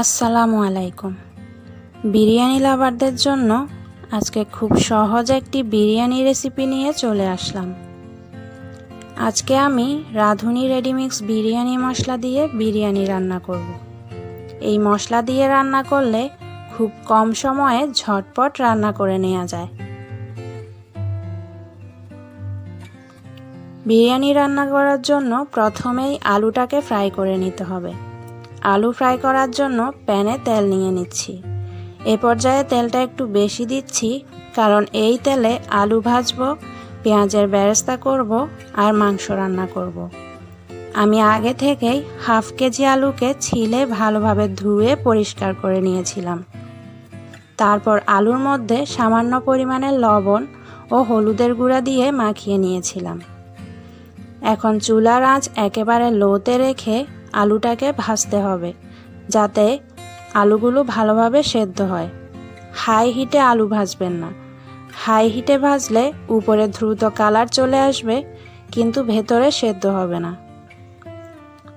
আসসালামু আলাইকুম। বিরিয়ানি লাভারদের জন্য আজকে খুব সহজ একটি বিরিয়ানি রেসিপি নিয়ে চলে আসলাম। আজকে আমি রাঁধুনি রেডিমিক্স বিরিয়ানি মশলা দিয়ে বিরিয়ানি রান্না করব। এই মশলা দিয়ে রান্না করলে খুব কম সময়ে ঝটপট রান্না করে নেওয়া যায়। বিরিয়ানি রান্না করার জন্য প্রথমেই আলুটাকে ফ্রাই করে নিতে হবে। আলু ফ্রাই করার জন্য প্যানে তেল নিয়ে নিচ্ছি। এ পর্যায়ে তেলটা একটু বেশি দিচ্ছি, কারণ এই তেলে আলু ভাজবো, পেঁয়াজের বেরেস্তা করব আর মাংস রান্না করব। আমি আগে থেকেই হাফ কেজি আলুকে ছিলে ভালোভাবে ধুয়ে পরিষ্কার করে নিয়েছিলাম। তারপর আলুর মধ্যে সামান্য পরিমাণে লবণ ও হলুদের গুঁড়া দিয়ে মাখিয়ে নিয়েছিলাম। এখন চুলার আঁচ একেবারে লোতে রেখে আলুটাকে ভাজতে হবে, যাতে আলুগুলো ভালোভাবে সেদ্ধ হয়। হাই হিটে আলু ভাজবেন না। হাই হিটে ভাজলে উপরে দ্রুত কালার চলে আসবে, কিন্তু ভেতরে সেদ্ধ হবে না।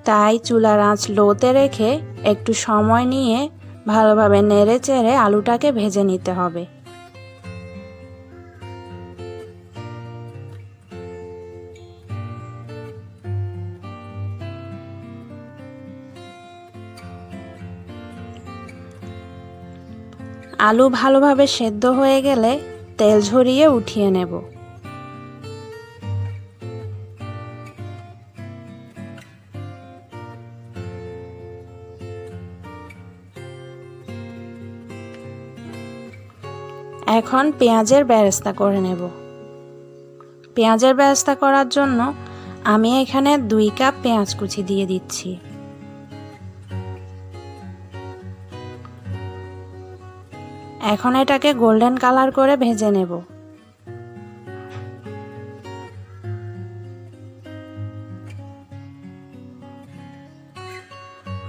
তাই চুলার আঁচ লোতে রেখে একটু সময় নিয়ে ভালোভাবে নেড়ে চেড়ে আলুটাকে ভেজে নিতে হবে। আলু ভালোভাবে সেদ্ধ হয়ে গেলে তেল ঝরিয়ে উঠিয়ে নেব। এখন পেঁয়াজের ব্যবস্থা করে নেব। পেঁয়াজের ব্যবস্থা করার জন্য আমি এখানে দুই কাপ পেঁয়াজ কুচি দিয়ে দিচ্ছি। এখন এটাকে গোল্ডেন কালার করে ভেজে নেব।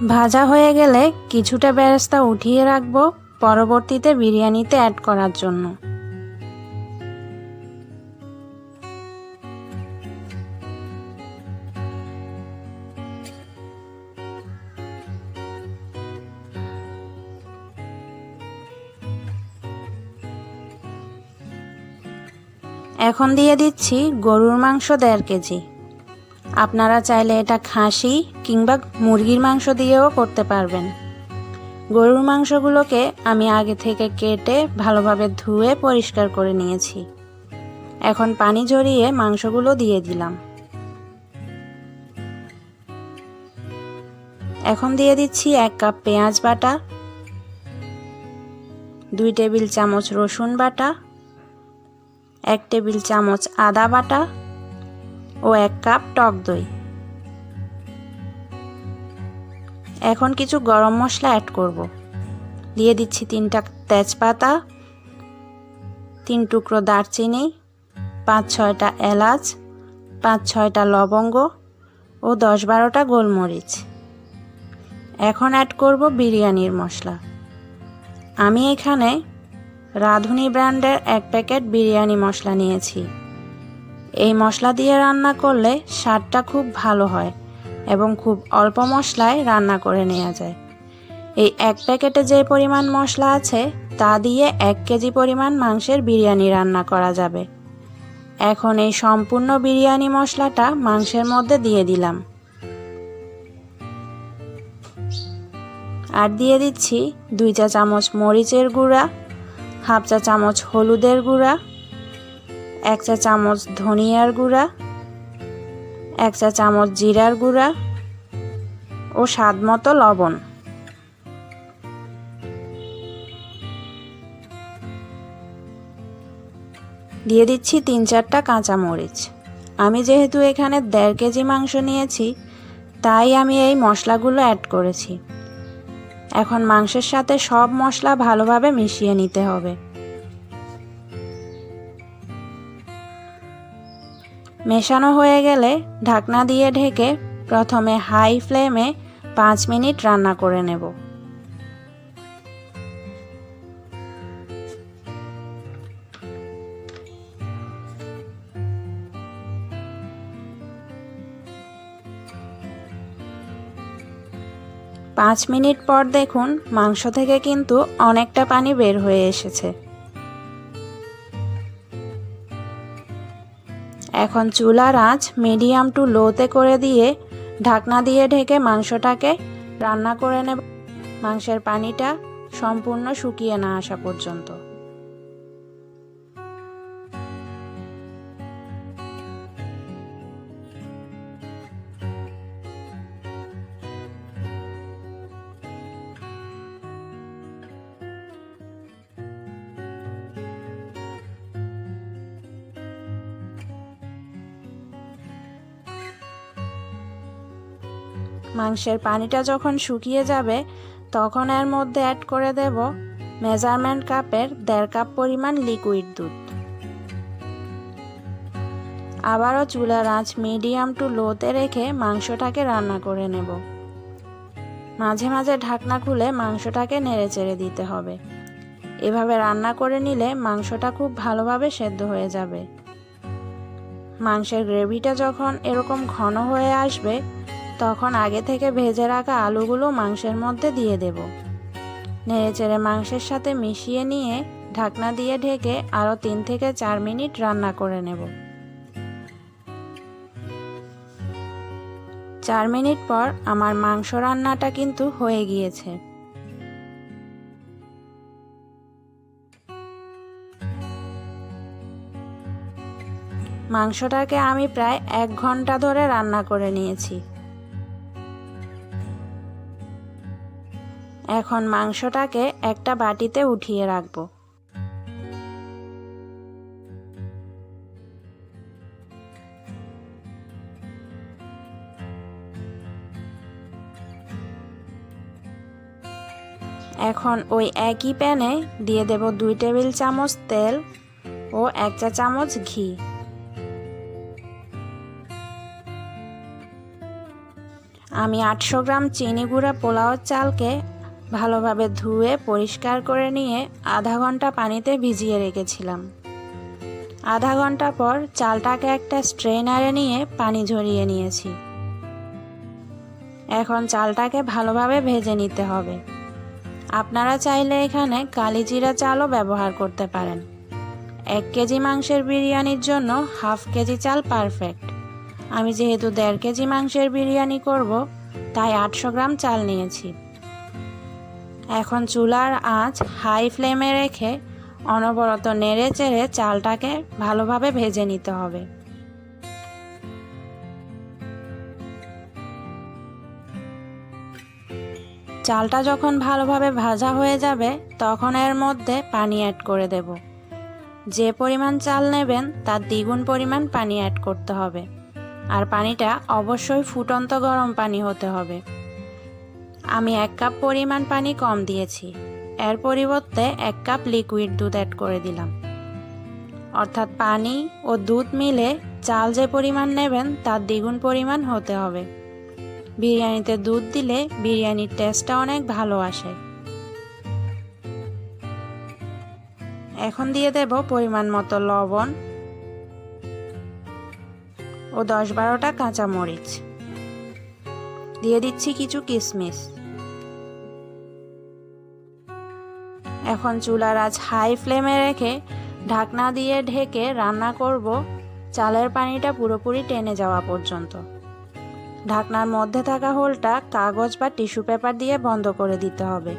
ভাজা হয়ে গেলে কিছুটা ব্যারেস্তা উঠিয়ে রাখব, পরবর্তীতে বিরিয়ানিতে অ্যাড করার জন্য। এখন দিয়ে দিচ্ছি গরুর মাংস দেড় কেজি। আপনারা চাইলে এটা খাসি কিংবা মুরগির মাংস দিয়েও করতে পারবেন। গরুর মাংসগুলোকে আমি আগে থেকে কেটে ভালোভাবে ধুয়ে পরিষ্কার করে নিয়েছি। এখন পানি ঝরিয়ে মাংসগুলো দিয়ে দিলাম। এখন দিয়ে দিচ্ছি এক কাপ পেঁয়াজ বাটা, দুই টেবিল চামচ রসুন বাটা এক টেবিল চামচ আদা বাটা ও এক কাপ টক দই। এখন কিছু গরম মশলা অ্যাড করব। দিয়ে দিচ্ছি তিনটা তেজপাতা, তিন টুকরো দারচিনি, পাঁচ ছয়টা এলাচ, পাঁচ ছয়টা লবঙ্গ ও দশ বারোটা গোলমরিচ। এখন অ্যাড করব বিরিয়ানির মশলা। আমি এখানে রাঁধুনি ব্র্যান্ডের এক প্যাকেট বিরিয়ানি মশলা নিয়েছি। এই মশলা দিয়ে রান্না করলে স্বাদটা খুব ভালো হয় এবং খুব অল্প মশলায় রান্না করে নেওয়া যায়। এই এক প্যাকেটে যে পরিমাণ মশলা আছে, তা দিয়ে এক কেজি পরিমাণ মাংসের বিরিয়ানি রান্না করা যাবে। এখন এই সম্পূর্ণ বিরিয়ানি মশলাটা মাংসের মধ্যে দিয়ে দিলাম। আর দিয়ে দিচ্ছি দুই চা চামচ মরিচের গুঁড়া হাফ চা চামচ হলুদের গুঁড়া, এক চা চামচ ধনিয়ার গুঁড়া, এক চা চামচ জিরার গুঁড়া ও স্বাদ মতো লবণ। দিয়ে দিচ্ছি তিন চারটা কাঁচা মরিচ। আমি যেহেতু এখানে দেড় কেজি মাংস নিয়েছি, তাই আমি এই মশলাগুলো অ্যাড করেছি। এখন মাংসের সাথে সব মশলা ভালোভাবে মিশিয়ে নিতে হবে। মেশানো হয়ে গেলে ঢাকনা দিয়ে ঢেকে প্রথমে হাই ফ্লেমে পাঁচ মিনিট রান্না করে নেব। পাঁচ মিনিট পর দেখুন মাংস থেকে কিন্তু অনেকটা পানি বের হয়ে এসেছে। এখন চুলার আঁচ মিডিয়াম টু লোতে করে দিয়ে ঢাকনা দিয়ে ঢেকে মাংসটাকে রান্না করে নেব। মাংসের পানিটা সম্পূর্ণ শুকিয়ে না আসা পর্যন্ত। মাংসের পানিটা যখন শুকিয়ে যাবে, তখন এর মধ্যে অ্যাড করে দেব মেজারমেন্ট কাপের দেড় কাপ পরিমাণ লিকুইড দুধ। আবারও চুলার আঁচ মিডিয়াম টু লোতে রেখে মাংসটাকে রান্না করে নেব। মাঝে মাঝে ঢাকনা খুলে মাংসটাকে নেড়ে চেড়ে দিতে হবে। এভাবে রান্না করে নিলে মাংসটা খুব ভালোভাবে সেদ্ধ হয়ে যাবে। মাংসের গ্রেভিটা যখন এরকম ঘন হয়ে আসবে তখন আগে থেকে ভেজে রাখা আলুগুলো মাংসের মধ্যে দিয়ে দেব। নেড়েচেড়ে মাংসের সাথে মিশিয়ে নিয়ে ঢাকনা দিয়ে ঢেকে আরও তিন থেকে চার মিনিট রান্না করে নেব। চার মিনিট পর আমার মাংস রান্নাটা কিন্তু হয়ে গিয়েছে। মাংসটাকে আমি প্রায় এক ঘণ্টা ধরে রান্না করে নিয়েছি। এখন মাংসটাকে একটা বাটিতে উঠিয়ে রাখব। এখন ওই একই প্যানে দিয়ে দেব দুই টেবিল চামচ তেল ও এক চা চামচ ঘি। আমি আটশো গ্রাম চিনি গুঁড়া পোলাও চালকে ভালোভাবে ধুয়ে, পরিষ্কার করে নিয়ে আধা ঘণ্টা পানিতে ভিজিয়ে রেখেছিলাম। আধা ঘণ্টা পর চালটাকে একটা স্ট্রেনারে নিয়ে পানি ঝরিয়ে নিয়েছি। এখন চালটাকে ভালোভাবে ভেজে নিতে হবে। আপনারা চাইলে এখানে কালিজিরা চালও ব্যবহার করতে পারেন। এক কেজি মাংসের বিরিয়ানির জন্য হাফ কেজি চাল পারফেক্ট। আমি যেহেতু দেড় কেজি মাংসের বিরিয়ানি করব, তাই আটশো গ্রাম চাল নিয়েছি। এখন চুলার আঁচ হাই ফ্লেমে রেখে অনবরত নেড়ে চেড়ে চালটাকে ভালোভাবে ভেজে নিতে হবে। চালটা যখন ভালোভাবে ভাজা হয়ে যাবে, তখন এর মধ্যে পানি অ্যাড করে দেব। যে পরিমাণ চাল নেবেন, তার দ্বিগুণ পরিমাণ পানি অ্যাড করতে হবে। আর পানিটা অবশ্যই ফুটন্ত গরম পানি হতে হবে। আমি এক কাপ পরিমাণ পানি কম দিয়েছি। এর পরিবর্তে এক কাপ লিকুইড দুধ অ্যাড করে দিলাম। অর্থাৎ পানি ও দুধ মিলে চাল যে পরিমাণ নেবেন, তার দ্বিগুণ পরিমাণ হতে হবে। বিরিয়ানিতে দুধ দিলে বিরিয়ানির টেস্টটা অনেক ভালো আসে। এখন দিয়ে দেব পরিমাণ মতো লবণ ও দশ বারোটা কাঁচামরিচ। দিয়ে দিচ্ছি কিছু কিশমিশ এখন চুলার আজ হাই ফ্লেমে রেখে ঢাকনা দিয়ে ঢেকে রান্না করব। চালের পানিটা পুরোপুরি টেনে যাওয়া পর্যন্ত। ঢাকনার মধ্যে থাকা হোলটা কাগজ বা টিস্যু পেপার দিয়ে বন্ধ করে দিতে হবে।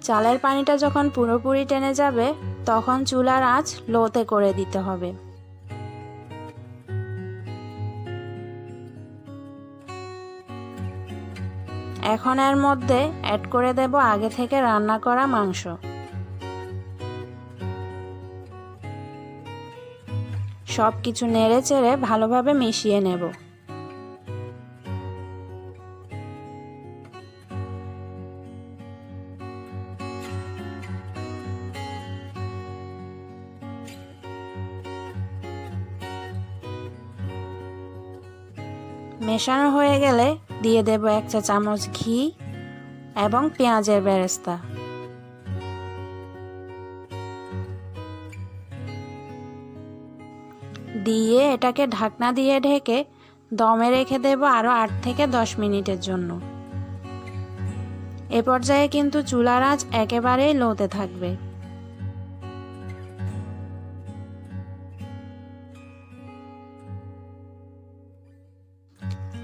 চালের পানিটা যখন পুরোপুরি টেনে যাবে, তখন চুলার আঁচ লোতে করে দিতে হবে। এখন এর মধ্যে অ্যাড করে দেব আগে থেকে রান্না করা মাংস। সব কিছু নেড়ে চেড়ে ভালোভাবে মিশিয়ে নেব। মেশানো হয়ে গেলে দিয়ে দেব এক চা চামচ ঘি এবং পেঁয়াজের বেরেস্তা। দিয়ে এটাকে ঢাকনা দিয়ে ঢেকে দমে রেখে দেব আরও আট থেকে দশ মিনিটের জন্য। এ পর্যায়ে কিন্তু চুলার আঁচ একেবারেই লোতে থাকবে।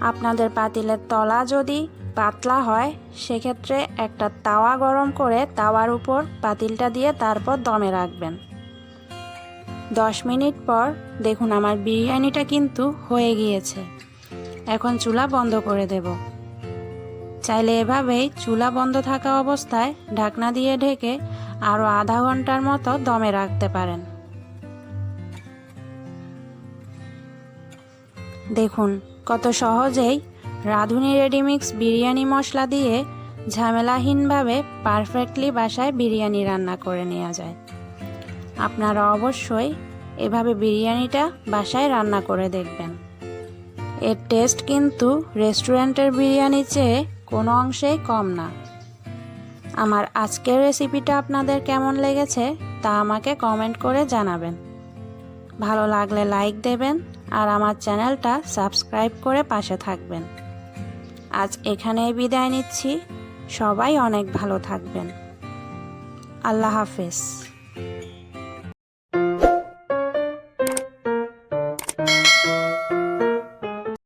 আপনাদের পাতিলের তলা যদি পাতলা হয়, সেক্ষেত্রে একটা তাওয়া গরম করে তাওয়ার উপর পাতিলটা দিয়ে তারপর দমে রাখবেন। দশ মিনিট পর দেখুন আমার বিরিয়ানিটা কিন্তু হয়ে গিয়েছে। এখন চুলা বন্ধ করে দেব। চাইলে এভাবেই চুলা বন্ধ থাকা অবস্থায় ঢাকনা দিয়ে ঢেকে আরও আধা ঘণ্টার মতো দমে রাখতে পারেন। দেখুন কত সহজেই রাঁধুনি রেডিমিক্স বিরিয়ানি মশলা দিয়ে ঝামেলাহীনভাবে পারফেক্টলি বাসায় বিরিয়ানি রান্না করে নেওয়া যায়। আপনারা অবশ্যই এভাবে বিরিয়ানিটা বাসায় রান্না করে দেখবেন। এর টেস্ট কিন্তু রেস্টুরেন্টের বিরিয়ানির চেয়ে কোনো অংশেই কম না। আমার আজকের রেসিপিটা আপনাদের কেমন লেগেছে তা আমাকে কমেন্ট করে জানাবেন। ভালো লাগলে লাইক দেবেন আর আমার চ্যানেলটা সাবস্ক্রাইব করে পাশে থাকবেন। আজ এখানেই বিদায় নিচ্ছি। সবাই অনেক ভালো থাকবেন। আল্লাহ হাফেজ।